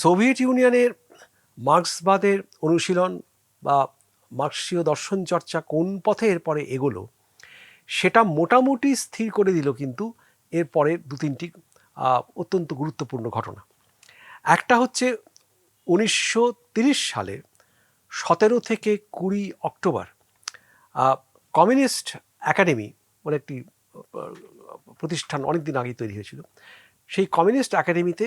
Soviet ইউনিয়নের মার্ক্সবাদের অনুশীলন বা মার্ক্সীয় দর্শন চর্চা কোন পথে এরপরে এগোলো, সেটা মোটামুটি স্থির করে দিল কিন্তু এর পরের দু তিনটি অত্যন্ত গুরুত্বপূর্ণ ঘটনা। একটা হচ্ছে উনিশশো সালে সতেরো থেকে কুড়ি অক্টোবর কমিউনিস্ট একাডেমি বলে একটি প্রতিষ্ঠান অনেক দিন আগেই তৈরি হয়েছিল। সেই কমিউনিস্ট একাডেমিতে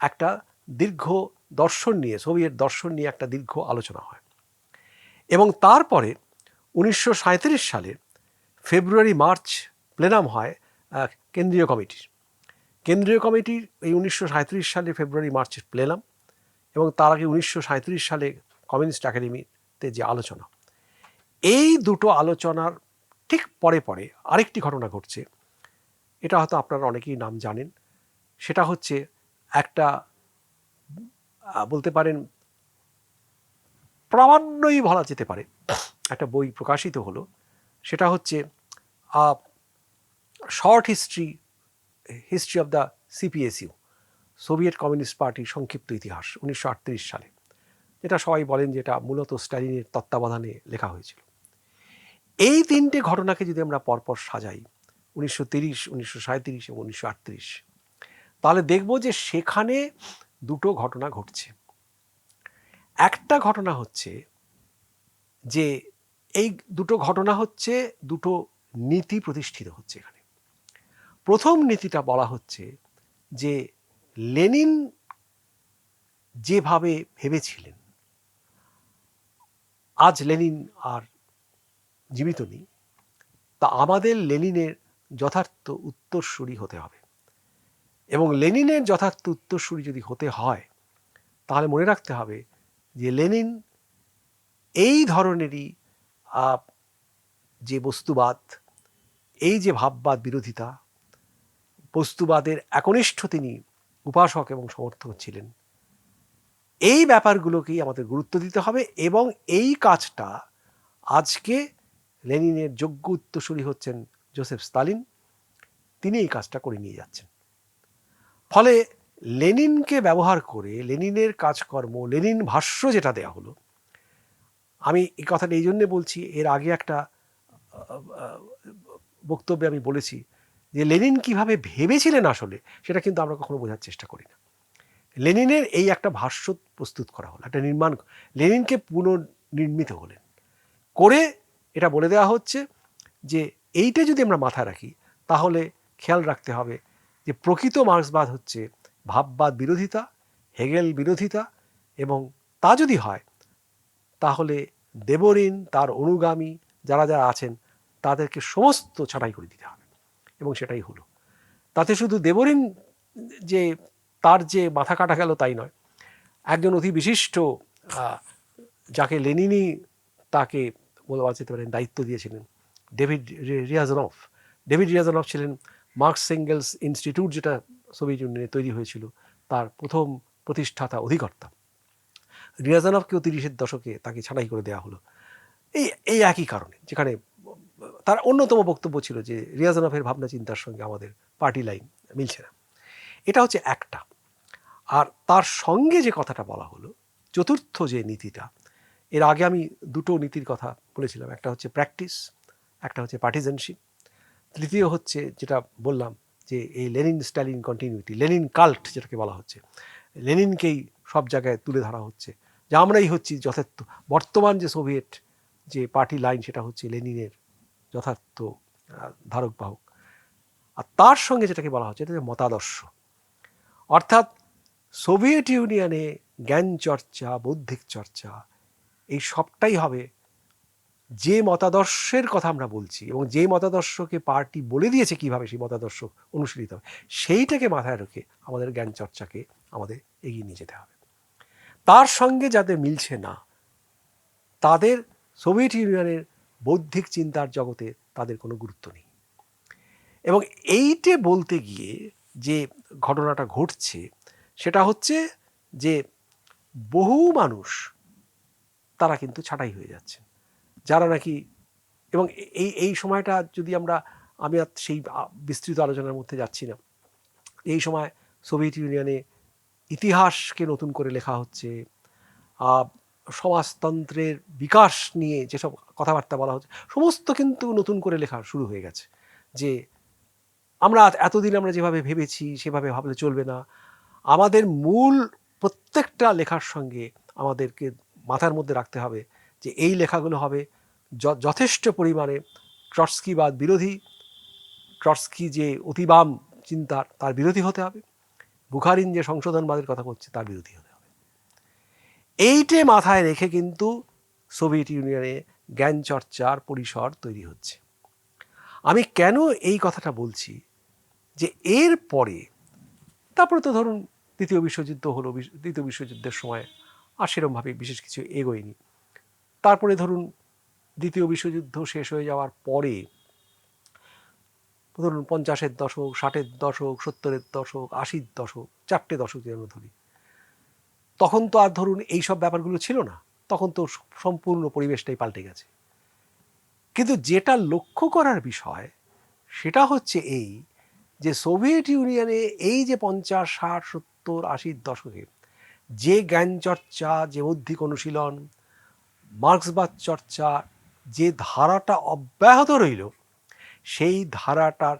একটা দীর্ঘ দর্শন নিয়ে, সোভিয়েত দর্শন নিয়ে একটা দীর্ঘ আলোচনা হয়। এবং তারপরে উনিশশো সালে ফেব্রুয়ারি, মার্চ প্লেনাম হয় কেন্দ্রীয় কমিটির। কেন্দ্রীয় কমিটির এই উনিশশো সালে ফেব্রুয়ারি মার্চের প্লেনাম এবং তার আগে উনিশশো সালে কমিউনিস্ট একাডেমিতে যে আলোচনা। এই দুটো আলোচনার ঠিক পরে পরে আরেকটি ঘটনা ঘটছে। এটা হয়তো আপনারা অনেকেই নাম জানেন। সেটা হচ্ছে একটা বলতে পারেন, প্রামাণ্যই বলা যেতে পারে। একটা বই প্রকাশিত হলো, সেটা হচ্ছে short history history of the CPSU Soviet communist পার্টির সংক্ষিপ্ত ইতিহাস, উনিশশো আটত্রিশ সালে। যেটা সবাই বলেন যেটা মূলত স্ট্যালিনের তত্ত্বাবধানে লেখা হয়েছিল। এই তিনটে ঘটনাকে যদি আমরা পরপর সাজাই, উনিশশো তিরিশ, উনিশশো সাঁত্রিশ এবং উনিশশো আটত্রিশ, তাহলে দেখব যে সেখানে দুটো ঘটনা ঘটছে। একটা ঘটনা হচ্ছে যে এই দুটো ঘটনা হচ্ছে, দুটো নীতি প্রতিষ্ঠিত হচ্ছে এখানে। প্রথম নীতিটা বলা হচ্ছে যে লেনিন যেভাবে ভেবেছিলেন, আজ লেনিন আর জীবিত নেই, তা আমাদের লেনিনের যথার্থ উত্তরসূরি হতে হবে। এবং লেনিনের যথার্থ উত্তরসূরি যদি হতে হয়, তাহলে মনে রাখতে হবে যে লেনিন এই ধরনেরই যে বস্তুবাদ, এই যে ভাববাদ বিরোধিতা, বস্তুবাদের একনিষ্ঠ তিনি উপাসক এবং সমর্থক ছিলেন। এই ব্যাপারগুলোকেই আমাদের গুরুত্ব দিতে হবে এবং এই কাজটা আজকে লেনিনের যোগ্য উত্তরসূরি হচ্ছেন জোসেফ স্তালিন। তিনি এই কাজটা করে নিয়ে যাচ্ছেন। ফলে লেনিনকে ব্যবহার করে, লেনিনের কাজকর্ম, লেনিন ভাষ্য যেটা দেয়া হলো, আমি এই কথাটা এই জন্যে বলছি, এর আগে একটা বক্তব্যে আমি বলেছি যে লেনিন কীভাবে ভেবেছিলেন আসলে, সেটা কিন্তু আমরা কখনো বোঝার চেষ্টা করি না। লেনিনের এই একটা ভাষ্য প্রস্তুত করা হলো, একটা নির্মাণ, লেনিনকে পুনর্নির্মিত হলেন। করে এটা বলে দেওয়া হচ্ছে যে, এইটা যদি আমরা মাথায় রাখি, তাহলে খেয়াল রাখতে হবে যে প্রকৃত মার্ক্সবাদ হচ্ছে ভাববাদ বিরোধিতা, হেগেল বিরোধিতা এবং তা যদি হয়, তাহলে দেবরিন, তার অনুগামী যারা যারা আছেন, তাদেরকে সমস্ত ছাঁটাই করে দিতে হবে এবং সেটাই হলো। তাতে শুধু দেবরিন যে তার যে মাথা কাটা গেল তাই নয়, একজন অতি বিশিষ্ট যাকে লেনিনি তাকে বলা যেতে পারেন দায়িত্ব দিয়েছিলেন, ডেভিড রিয়াজনফ। ডেভিড রিয়াজনফ ছিলেন মার্কস সেঙ্গেলস ইনস্টিটিউট যেটা সোভিয়েত ইউনিয়নে তৈরি হয়েছিল, তার প্রথম প্রতিষ্ঠাতা অধিকর্তা। রিয়াজানফকেও তিরিশের দশকে তাকে ছাঁটাই করে দেওয়া হলো। এই এই একই কারণে, যেখানে তার অন্যতম বক্তব্য ছিল যে রিয়াজানফের ভাবনা চিন্তার সঙ্গে আমাদের পার্টি লাইন মিলছে না। এটা হচ্ছে একটা। আর তার সঙ্গে যে কথাটা বলা হলো, চতুর্থ যে নীতিটা, এর আগে আমি দুটো নীতির কথা বলেছিলাম। একটা হচ্ছে প্র্যাকটিস, একটা হচ্ছে পার্টিজেনশিপ। তৃতীয় হচ্ছে যেটা বললাম যে এই Lenin Stalin continuity Lenin cult যেটাকে বলা হচ্ছে, লেনিনকেই সব জায়গায় তুলে ধরা হচ্ছে, যে আমরাই হচ্ছি যথার্থ। বর্তমান যে সোভিয়েট যে পার্টি লাইন সেটা হচ্ছে লেনিনের যথার্থ ধারক বাহক। আর তার সঙ্গে যেটাকে বলা হচ্ছে এটা মতাদর্শ। অর্থাৎ সোভিয়েত ইউনিয়নে জ্ঞান চর্চা বৌদ্ধিক চর্চা, এই সবটাই হবে যে মতাদর্শের কথা আমরা বলছি এবং যে মতাদর্শকে পার্টি বলে দিয়েছে কীভাবে সেই মতাদর্শ অনুসৃত হবে, সেইটাকে মাথায় রেখে আমাদের জ্ঞান চর্চাকে আমাদের এগিয়ে নিয়ে যেতে হবে। তার সঙ্গে যাদের মিলছে না, তাদের সোভিয়েত ইউনিয়নের বৌদ্ধিক চিন্তার জগতে তাদের কোনো গুরুত্ব নেই। এবং এইটে বলতে গিয়ে যে ঘটনাটা ঘটছে, সেটা হচ্ছে যে বহু মানুষ তারা কিন্তু ছাঁটাই হয়ে যাচ্ছে। যারা নাকি, এবং এই এই সময়টা যদি আমরা, আমি আর সেই বিস্তৃত আলোচনার মধ্যে যাচ্ছি না। এই সময় সোভিয়েত ইউনিয়নে ইতিহাসকে নতুন করে লেখা হচ্ছে। সমাজতন্ত্রের বিকাশ নিয়ে যেসব কথাবার্তা বলা হচ্ছে, সমস্ত কিন্তু নতুন করে লেখা শুরু হয়ে গেছে। যে আমরা এতদিন আমরা যেভাবে ভেবেছি, সেভাবে ভাবলে চলবে না। আমাদের মূল প্রত্যেকটা লেখার সঙ্গে আমাদেরকে মাথার মধ্যে রাখতে হবে। যে এই লেখাগুলো হবে। যথেষ্ট পরিমাণে ট্রটস্কিবাদ বিরোধী। ট্রটস্কি যে অতিবাম চিন্তার তার বিরোধী হতে হবে। বুখারিন যে সংশোধনবাদের কথা বলছে, তার বিরোধী হতে হবে। এইটে মাথায় রেখে কিন্তু সোভিয়েত ইউনিয়নে জ্ঞান চর্চার পরিসর তৈরি হচ্ছে। আমি কেন এই কথাটা বলছি? যে এর পরে, তারপরে তো ধরুন, দ্বিতীয় বিশ্বযুদ্ধ হলো দ্বিতীয় বিশ্বযুদ্ধের সময় আর সেরমভাবে বিশেষ কিছু এগোয়নি। তারপরে ধরুন দ্বিতীয় বিশ্বযুদ্ধ শেষ হয়ে যাওয়ার পরে, ধরুন পঞ্চাশের দশক, ষাটের দশক, সত্তরের দশক, আশির দশক, চারটে দশক আমরা ধরি, তখন তো আর ধরুন এই সব ব্যাপারগুলো ছিল না। তখন তো সম্পূর্ণ পরিবেশটাই পাল্টে গেছে। কিন্তু যেটা লক্ষ্য করার বিষয়, সেটা হচ্ছে এই যে সোভিয়েত ইউনিয়নে এই যে পঞ্চাশ, ষাট, সত্তর, আশির দশকে যে জ্ঞান চর্চা যে বৌদ্ধিক অনুশীলন মার্ক্সবাদ চর্চা যে ধারাটা অব্যাহত রইল, সেই ধারাটার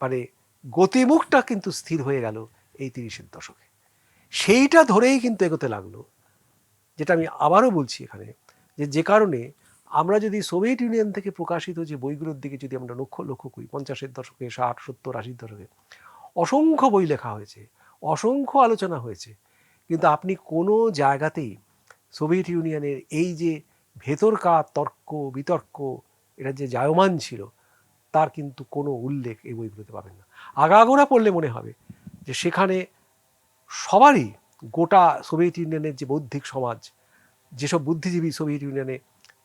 মানে গতিমুখটা কিন্তু স্থির হয়ে গেল এই তিরিশের দশকে। সেইটা ধরেই কিন্তু এগোতে লাগল, যেটা আমি আবারও বলছি এখানে, যে যে কারণে আমরা যদি সোভিয়েত ইউনিয়ন থেকে প্রকাশিত যে বইগুলোর দিকে যদি আমরা লক্ষ্য লক্ষ্য করি, পঞ্চাশের দশকে, ষাট, সত্তর, আশির দশকে, অসংখ্য বই লেখা হয়েছে, অসংখ্য আলোচনা হয়েছে, কিন্তু আপনি কোনো জায়গাতেই সোভিয়েত ইউনিয়নের এই যে ভেতরকার তর্ক, বিতর্ক, এটা যে জায়মান ছিল, তার কিন্তু কোনো উল্লেখ এই বইগুলোতে পাবেন না। আগাগোড়া পড়লে মনে হবে যে সেখানে সবারই গোটা সোভিয়েত ইউনিয়নের যে বৌদ্ধিক সমাজ, যেসব বুদ্ধিজীবী সোভিয়েত ইউনিয়নে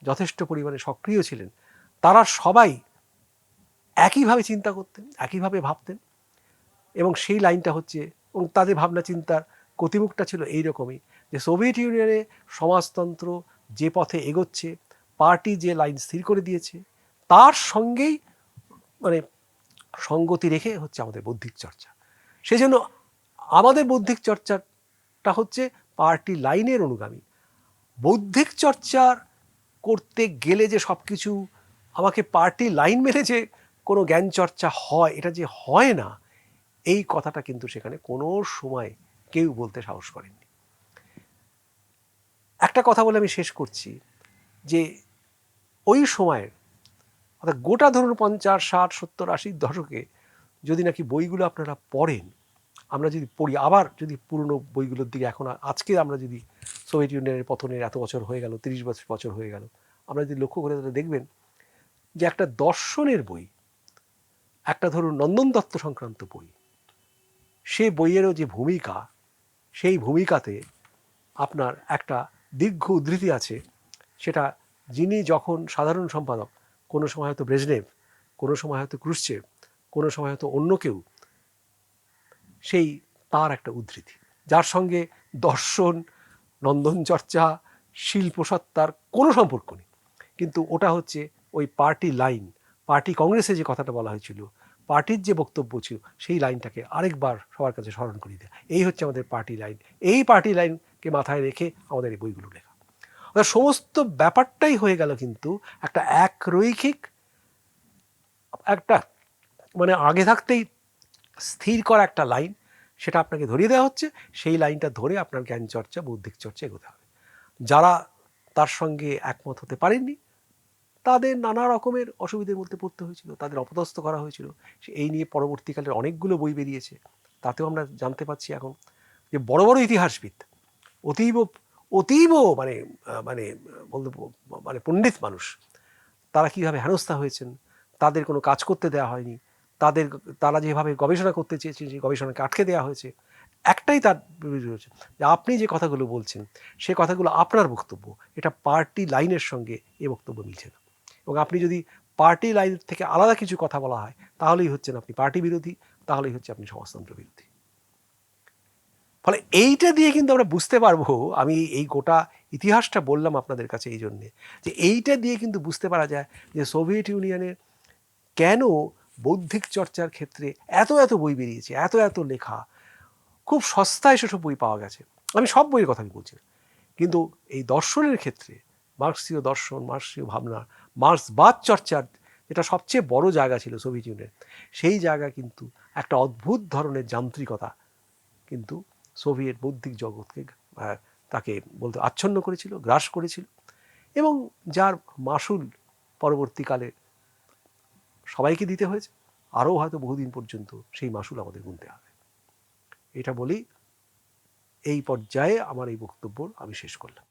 যথেষ্ট পরিমাণে সক্রিয় ছিলেন, তারা সবাই একইভাবে চিন্তা করতেন, একইভাবে ভাবতেন এবং সেই লাইনটা হচ্ছে এবং তাদের ভাবনা চিন্তার গতিমুখটা ছিল এই রকমই যে সোভিয়েত ইউনিয়নে সমাজতন্ত্র যে পথে এগোচ্ছে, পার্টি যে লাইন স্থির করে দিয়েছে, তার সঙ্গেই মানে সঙ্গতি রেখে হচ্ছে আমাদের বৌদ্ধিক চর্চা। সেই জন্য আমাদের বৌদ্ধিক চর্চাটা হচ্ছে পার্টি লাইনের অনুগামী। বৌদ্ধিক চর্চার করতে গেলে যে সব কিছু আমাকে পার্টি লাইন মেনে যে কোনো জ্ঞান চর্চা হয়, এটা যে হয় না, এই কথাটা কিন্তু সেখানে কোনো সময় কেউ বলতে সাহস করেননি। একটা কথা বলে আমি শেষ করছি যে ওই সময়ের অর্থাৎ গোটা ধরুন পঞ্চাশ, ষাট, সত্তর আশির দশকে যদি নাকি বইগুলো আপনারা পড়েন, আমরা যদি পড়ি, আবার যদি পুরনো বইগুলোর দিকে এখন আজকে আমরা যদি সোভিয়েত ইউনিয়নের পতনের এত বছর হয়ে গেল, তিরিশ বছর বছর হয়ে গেল, আমরা যদি লক্ষ্য করে তাহলে দেখবেন যে একটা দর্শনের বই, একটা ধরুন নন্দন দত্ত সংক্রান্ত বই, সে বইয়েরও যে ভূমিকা, সেই ভূমিকাতে আপনার একটা দীর্ঘ উদ্ধৃতি আছে। সেটা যিনি যখন সাধারণ সম্পাদক, কোনো সময় হয়তো ব্রেজনেভ, কোনো সময় হয়তো ক্রুশ্চেভ, কোনো সময় হয়তো অন্য কেউ, সেই তার একটা উদ্ধৃতি। যার সঙ্গে দর্শন নন্দন চর্চা শিল্পসত্তার কোনো সম্পর্ক নেই। কিন্তু ওটা হচ্ছে ওই পার্টি লাইন, পার্টি কংগ্রেসে যে কথাটা বলা হয়েছিল, পার্টির যে বক্তব্য ছিল, সেই লাইনটাকে আরেকবার সবার কাছে স্মরণ করিয়ে দেয়। এই হচ্ছে আমাদের পার্টি লাইন। এই পার্টি লাইনকে মাথায় রেখে আমাদের এই বইগুলো লেখা। অর্থাৎ সমস্ত ব্যাপারটাই হয়ে গেল কিন্তু একটা একরৈখিক একটা মানে আগে থাকতেই স্থির করা একটা লাইন, সেটা আপনাকে ধরিয়ে দেওয়া হচ্ছে। সেই লাইনটা ধরে আপনার জ্ঞান চর্চা, বৌদ্ধিক চর্চা এগোতে হবে। যারা তার সঙ্গে একমত হতে পারেননি, তাদের নানা রকমের অসুবিধার মধ্যে পড়তে হয়েছিল, তাদের অপদস্থ করা হয়েছিল। এই নিয়ে পরবর্তীকালে অনেকগুলো বই বেরিয়েছে। তাতেও আমরা জানতে পারছি এখন যে বড় বড় ইতিহাসবিদ অতীব অতীব মানে মানে বলতে মানে পণ্ডিত মানুষ। তারা কীভাবে হেনস্থা হয়েছেন? তাদের কোনো কাজ করতে দেওয়া হয়নি। তাদের, তারা যেভাবে গবেষণা করতে চেয়েছেন সেই গবেষণাকে আটকে দেওয়া হয়েছে, একটাই তার বিরোধী হয়েছে যে আপনি যে কথাগুলো বলছেন, সে কথাগুলো আপনার বক্তব্য। এটা পার্টি লাইনের সঙ্গে এ বক্তব্য মিলছে না। এবং আপনি যদি পার্টি লাইন থেকে আলাদা কিছু কথা বলা হয়, তাহলেই হচ্ছেন আপনি পার্টি বিরোধী, তাহলেই হচ্ছে আপনি সমাজতন্ত্র বিরোধী। ফলে এইটা দিয়ে কিন্তু আমরা বুঝতে পারব, আমি এই গোটা ইতিহাসটা বললাম আপনাদের কাছে এই জন্যে, যে এইটা দিয়ে কিন্তু বুঝতে পারা যায় যে সোভিয়েত ইউনিয়নের কেন বৌদ্ধিক চর্চার ক্ষেত্রে এত এত বই বেরিয়েছে, এত এত লেখা, খুব সস্তায় সেসব বই পাওয়া গেছে। আমি সব বইয়ের কথা আমি বলছি কিন্তু এই দর্শনের ক্ষেত্রে, মার্ক্সীয় দর্শন, মার্ক্সীয় ভাবনা, মার্ক্সবাদ চর্চার যেটা সবচেয়ে বড় জায়গা ছিল সোভিয়েত ইউনিয়নের, সেই জায়গা কিন্তু একটা অদ্ভুত ধরনের যান্ত্রিকতা কিন্তু সোভিয়েত বৌদ্ধিক জগৎকে তাকে বলতে আচ্ছন্ন করেছিল, গ্রাস করেছিল এবং যার মাসুল পরবর্তীকালে সবাইকে দিতে হয়েছে, আরও হয়তো বহুদিন পর্যন্ত সেই মাসুল আমাদের গুনতে হবে। এটা বলি এই পর্যায়ে আমার এই বক্তব্য আমি শেষ করলাম।